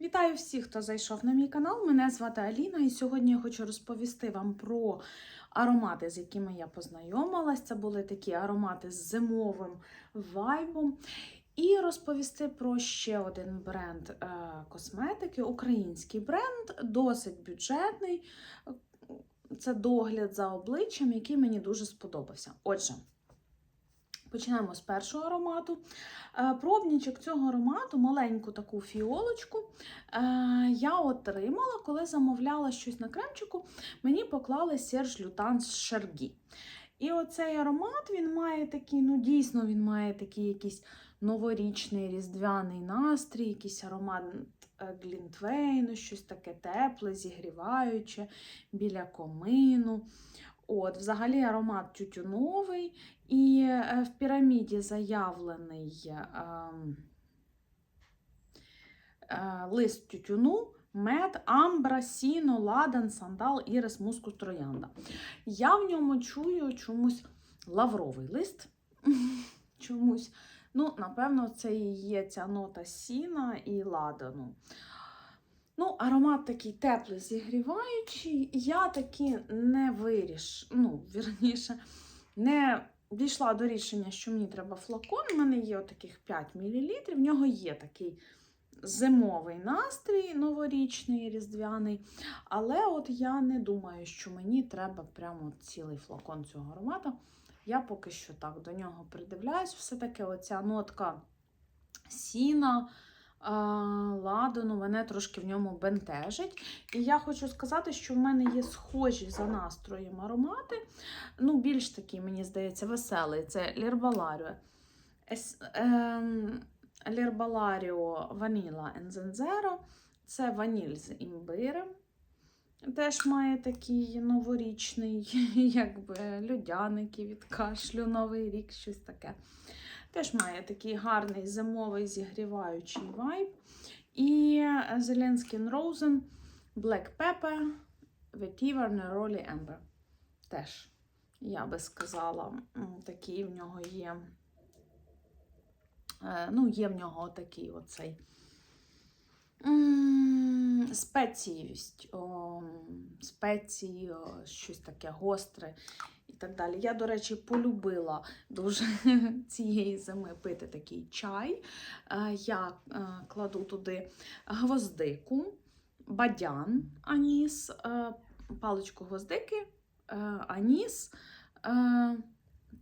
Вітаю всіх, хто зайшов на мій канал. Мене звати Аліна, і сьогодні я хочу розповісти вам про аромати, з якими я познайомилась. Це були такі аромати з зимовим вайбом. І розповісти про ще один бренд е, косметики, український бренд, досить бюджетний. Це догляд за обличчям, який мені дуже сподобався. Отже, починаємо з першого аромату. Е, Пробничок цього аромату, маленьку таку фіолочку, е, я отримала, коли замовляла щось на кремчику, мені поклали Серж Лютан з Шаргі. І оцей аромат він має такий, ну дійсно, він має такий якийсь новорічний різдвяний настрій, якийсь аромат е, глінтвейну, щось таке тепле, зігріваюче біля комину. От, Взагалі аромат тютюновий, і е, в піраміді заявлений е, е, лист тютюну, мед, амбра, сіно, ладан, сандал, ірис, мускус, троянда. Я в ньому чую чомусь лавровий лист. чомусь. Ну, напевно, це і є ця нота сіна і ладану. Ну, аромат такий теплий, зігріваючий. Я таки не виріш, ну, вірніше, не дійшла до рішення, що мені треба флакон. У мене є таких 5 мл. В нього є такий зимовий настрій, новорічний, різдвяний. Але от я не думаю, що мені треба прямо цілий флакон цього аромата. Я поки що так до нього придивляюсь. Все-таки оця нотка сіна. Ладану, мене трошки в ньому бентежить. І я хочу сказати, що в мене є схожі за настроєм аромати. Ну, більш такий, мені здається, веселий. Це Лірбаларіо. Лірбаларіо Ваніла Ензензеро. Це ваніль з імбирем. Теж має такий новорічний, якби людяники від кашлю, Новий рік, щось таке. Теж має такий гарний зимовий зігріваючий вайб. І Зеленський Роузен Black Pepper Vetiver Neroli Ember. Теж, я би сказала, такий в нього є. Ну, є в нього такий оцей спеціївість, спеції, щось таке гостре і так далі. Я, до речі, полюбила дуже цієї зими пити такий чай. Я кладу туди гвоздику, бадян, аніс, паличку гвоздики, аніс.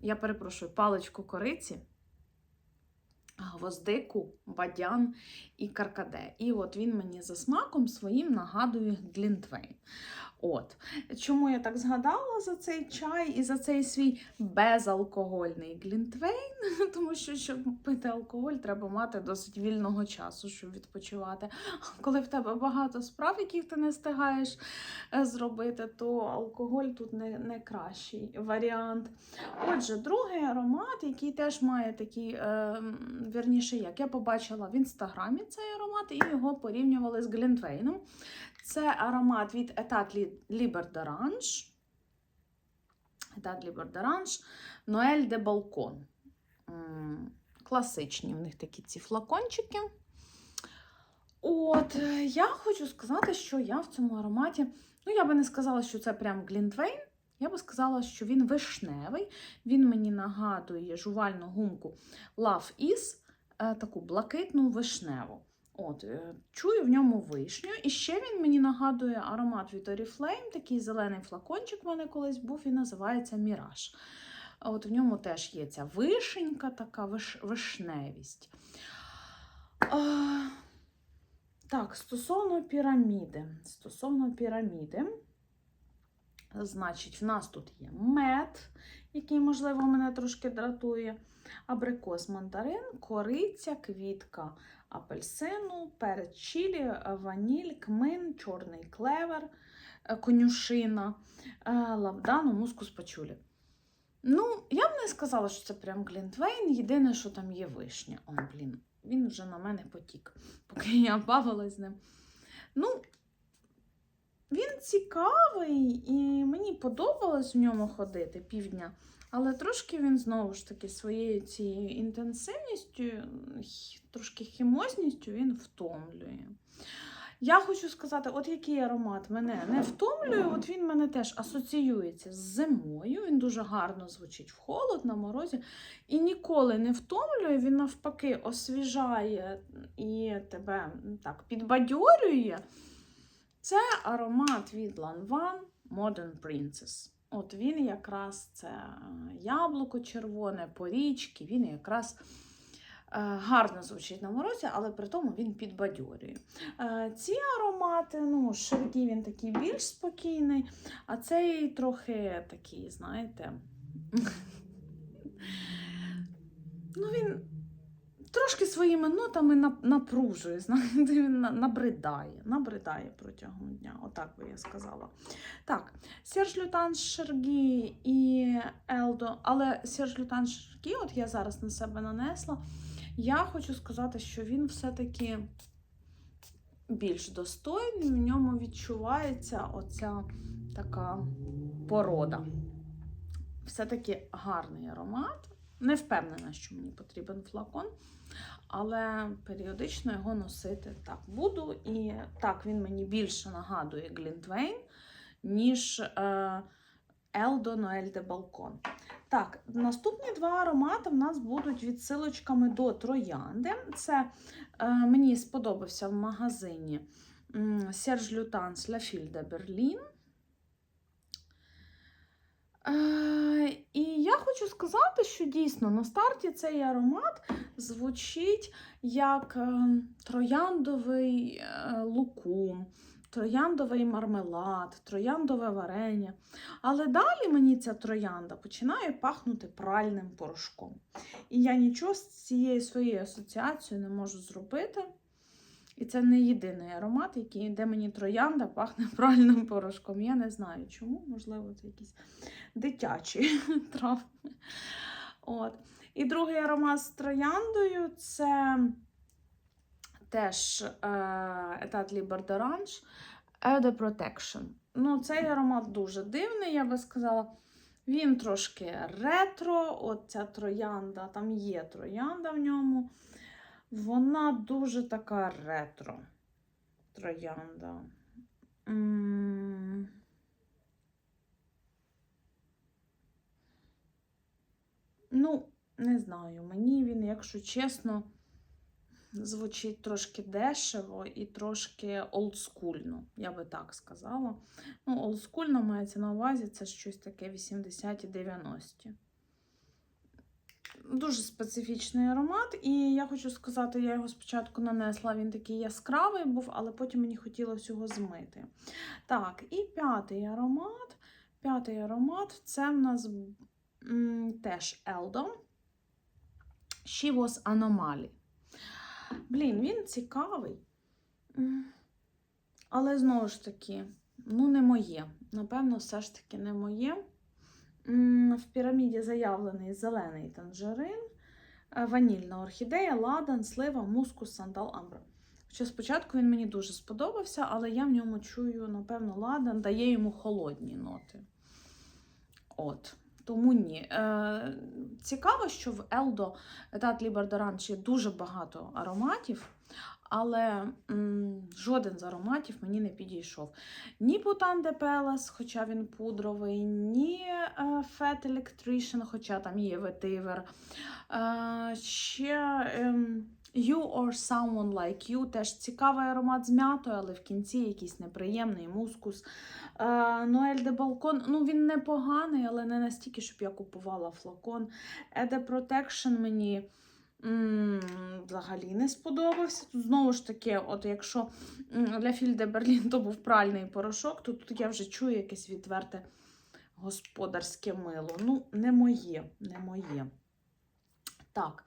Я перепрошую, паличку кориці гвоздику, бадян і каркаде. І от він мені за смаком своїм нагадує Глінтвейн. От. Чому я так згадала за цей чай і за цей свій безалкогольний глінтвейн? Тому що, щоб пити алкоголь, треба мати досить вільного часу, щоб відпочивати. Коли в тебе багато справ, яких ти не встигаєш е, зробити, то алкоголь тут не, не кращий варіант. Отже, другий аромат, який теж має такий, е, вірніше, як я побачила в інстаграмі цей аромат, і його порівнювали з глінтвейном. Це аромат від Etat Liber d'Orange. Etat Liber d'Orange Noël de Balcon. Класичні в них такі ці флакончики. От, я хочу сказати, що я в цьому ароматі, ну, я би не сказала, що це прям Глінтвейн. Я би сказала, що він вишневий. Він мені нагадує жувальну гумку Love Is, таку блакитну вишневу. От, е, Чую в ньому вишню. І ще він мені нагадує аромат від Oriflame, такий зелений флакончик в мене колись був і називається Міраж. От В ньому теж є ця вишенька, така виш... вишневість. А, Так, стосовно піраміди. Стосовно піраміди, значить, в нас тут є мед, який, можливо, мене трошки дратує. Абрикос мандарин, кориця, квітка апельсину, перець чилі, ваніль, кмин, чорний клевер, конюшина, лавдану, мускус пачулі. Ну, я б не сказала, що це прям глінтвейн. Єдине, що там є вишня. О, блін, він вже на мене потік, поки я бавилась з ним. Ну, він цікавий, і мені подобалось в ньому ходити півдня. Але трошки він знову ж таки своєю цією інтенсивністю, трошки хімозністю він втомлює. Я хочу сказати, от який аромат мене не втомлює, от він мене теж асоціюється з зимою. Він дуже гарно звучить в холод, на морозі. І ніколи не втомлює, він навпаки освіжає і тебе так підбадьорює. Це аромат від Lanvin Modern Princess. От він якраз це е, яблуко червоне, порічки, він якраз е, гарно звучить на морозі, але при тому він підбадьорює. Е, Ці аромати, ну, Шергі він такий більш спокійний, а цей трохи такий, знаєте. Ну, він трошки своїми нотами напружує, знаєте, він набридає, набридає протягом дня, отак би я сказала. Так, Серж Лютан Шергі і Елдо, але Серж Лютан Шергі, от я зараз на себе нанесла, я хочу сказати, що він все-таки більш достойний, в ньому відчувається оця така порода. Все-таки гарний аромат. Не впевнена, що мені потрібен флакон, але періодично його носити так буду. І так, він мені більше нагадує Глінтвейн, ніж е, Noel de Balcon. Так, наступні два аромати в нас будуть відсилочками до троянди. Це е, мені сподобався в магазині м, Serge Lutens La Fille de Berlin. Е, і я хочу сказати, що дійсно на старті цей аромат звучить як е, трояндовий е, лукум, трояндовий мармелад, трояндове варення. Але далі мені ця троянда починає пахнути пральним порошком. І я нічого з цією своєю асоціацією не можу зробити. І це не єдиний аромат, який, де мені троянда пахне пральним порошком. Я не знаю чому, можливо, це якісь дитячі травми. От. І другий аромат з трояндою це теж Etat Liber d'Orange Eau Protection. Ну, цей аромат дуже дивний, я би сказала. Він трошки ретро, от ця троянда, там є троянда в ньому. Вона дуже така ретро троянда. Ну, не знаю, мені він, якщо чесно, звучить трошки дешево і трошки олдскульно, я би так сказала. Ну, олдскульно мається на увазі, це щось таке 80-ті, 90-ті. Дуже специфічний аромат, і я хочу сказати, я його спочатку нанесла, він такий яскравий був, але потім мені хотілося його змити. Так, і п'ятий аромат. П'ятий аромат це в нас м, теж Eldo. She was Anomaly. Блін, він цікавий. Але знову ж таки, ну, не моє. Напевно, все ж таки не моє. В піраміді заявлений зелений танжерин, е, ванільна орхідея, ладан, слива, мускус, сандал, амбра. Хоча спочатку він мені дуже сподобався, але я в ньому чую, напевно, ладан дає йому холодні ноти. От. Тому ні. Е, цікаво, що в Liber d'Orange є дуже багато ароматів, але м, жоден з ароматів мені не підійшов. Ні Bhutan de Pelas, хоча він пудровий, ні е, Fat Electrician, хоча там є ветивер. Е, ще ем, You or Someone Like You, теж цікавий аромат з м'ятою, але в кінці якийсь неприємний мускус. Ноель де Балкон, ну він непоганий, але не настільки, щоб я купувала флакон. Еде Protection мені взагалі не сподобався. Тут знову ж таки, от якщо для Фільде Берлін то був пральний порошок, то тут я вже чую якесь відверте господарське мило. Ну, не моє, не моє. Так.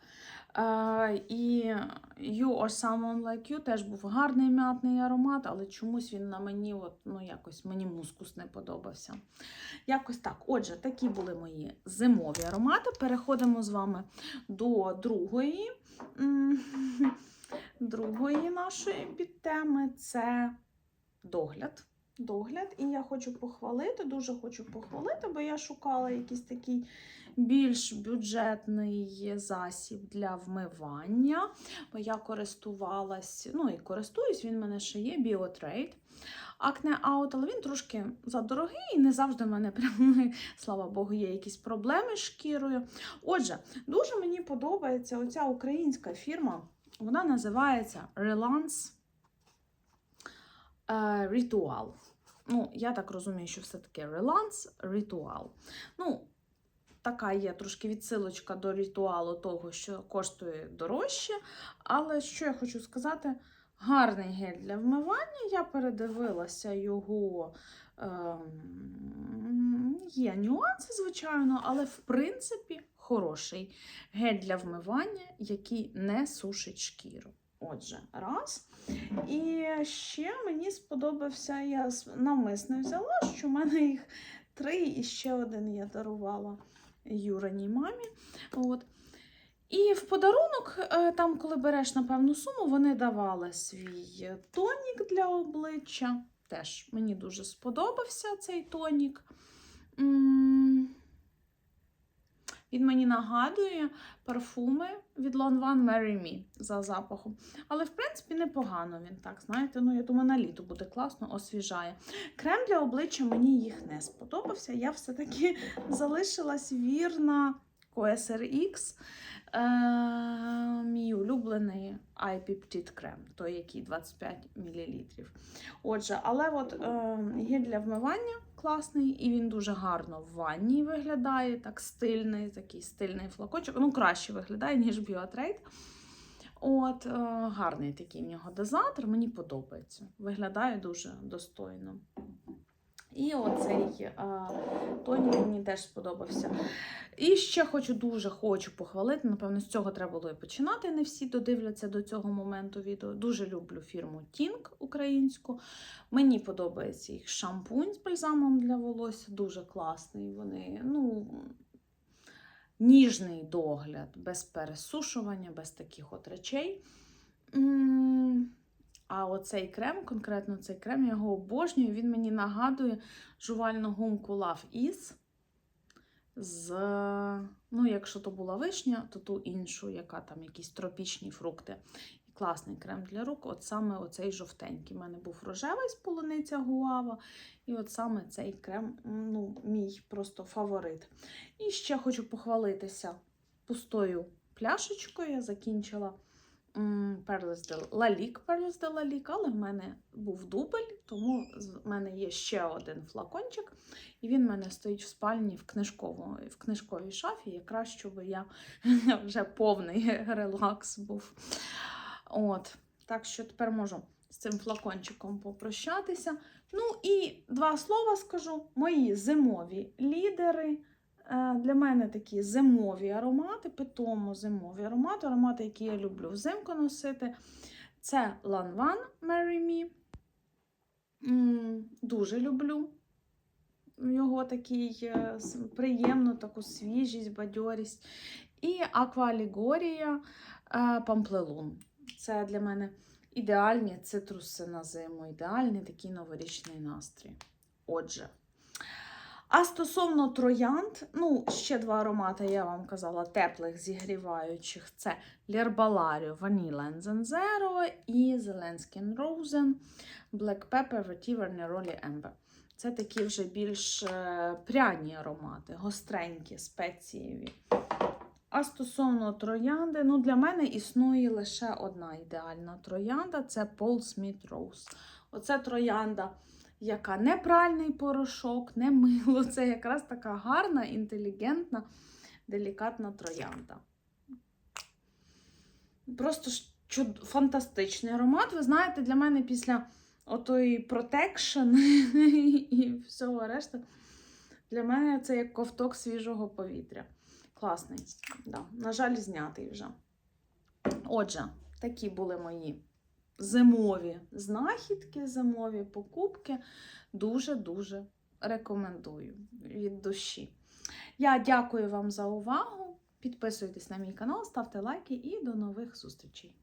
Е, і You or Someone Like You теж був гарний м'ятний аромат, але чомусь він на мені, от, ну, якось мені мускус не подобався. Якось так. Отже, такі були мої зимові аромати. Переходимо з вами до другої, другої нашої підтеми це догляд. Догляд. І я хочу похвалити, дуже хочу похвалити, бо я шукала якийсь такий більш бюджетний засіб для вмивання. Бо я користувалась, ну і користуюсь, він в мене ще є, Біотрейд. Акне Аут, але він трошки задорогий і не завжди в мене прям, слава Богу, є якісь проблеми з шкірою. Отже, дуже мені подобається оця українська фірма. Вона називається Relance е, Ritual. Ну, я так розумію, що все таки Relance Ritual. Ну, така є трошки відсилочка до ритуалу того, що коштує дорожче. Але що я хочу сказати, гарний гель для вмивання. Я передивилася його. Ем, є нюанси, звичайно, але в принципі хороший гель для вмивання, який не сушить шкіру. Отже, раз. І ще мені сподобався, я навмисно взяла, що в мене їх три, і ще один я дарувала Юраній мамі. От. І в подарунок, е, там, коли береш на певну суму, вони давали свій тонік для обличчя. Теж мені дуже сподобався цей тонік. Він мені нагадує парфуми від Lon One Marry Me за запахом. Але, в принципі, непогано він так, знаєте. Ну, я думаю, на літо буде класно, освіжає. Крем для обличчя мені їх не сподобався. Я все-таки залишилась вірна QSRX. Е, мій улюблений iPeptide крем, той, який 25 мл. Отже, але от е, гель для вмивання класний, і він дуже гарно в ванні виглядає, так стильний, такий стильний флакочок. Ну, краще виглядає, ніж Біотрейд. От, е, гарний такий в нього дозатор, мені подобається. Виглядає дуже достойно. І оцей е, тонік мені теж сподобався. І ще хочу дуже хочу похвалити. Напевно, з цього треба було і починати. Не всі додивляться до цього моменту відео. Дуже люблю фірму Тінк українську. Мені подобається їх шампунь з бальзамом для волосся. Дуже класний. Вони, ну, ніжний догляд, без пересушування, без таких от речей. М, А оцей крем, конкретно цей крем, я його обожнюю. Він мені нагадує жувальну гумку Love Is. З, ну, якщо то була вишня, то ту іншу, яка там якісь тропічні фрукти. І класний крем для рук. От саме оцей жовтенький. У мене був рожевий з полуниця гуава. І от саме цей крем, ну, мій просто фаворит. І ще хочу похвалитися пустою пляшечкою. Я закінчила Перлес де Лалік, Перлес де Лалік, але в мене був дубль, тому в мене є ще один флакончик, і він в мене стоїть в спальні в, книжковому, в книжковій шафі, якраз щоб я вже повний релакс був. От, Так що тепер можу з цим флакончиком попрощатися. Ну і два слова скажу: мої зимові лідери. Е, Для мене такі зимові аромати, питомо зимові аромати, аромати, які я люблю взимку носити. Це Lanvin Marry Me. Дуже люблю його такий е, приємну таку свіжість, бадьорість. І Аквалігорія Памплелун. Це для мене ідеальні цитруси на зиму, ідеальний такий новорічний настрій. Отже. А стосовно троянд, ну, ще два аромати, я вам казала, теплих, зігріваючих. Це Vanilla and Zenzero і Zelenskin Rosen Black Pepper Vetiver Neroli Amber. Це такі вже більш е, пряні аромати, гостренькі, спецієві. А стосовно троянди, ну для мене існує лише одна ідеальна троянда це Paul Smith Rose. Оце троянда, яка не пральний порошок, не мило. Це якраз така гарна, інтелігентна, делікатна троянда. Просто чуд... фантастичний аромат. Ви знаєте, для мене після отої протекшн і всього решта, для мене це як ковток свіжого повітря. Класний. Да. На жаль, знятий вже. Отже, такі були мої зимові знахідки, зимові покупки. Дуже-дуже рекомендую від душі. Я дякую вам за увагу. Підписуйтесь на мій канал, ставте лайки і до нових зустрічей!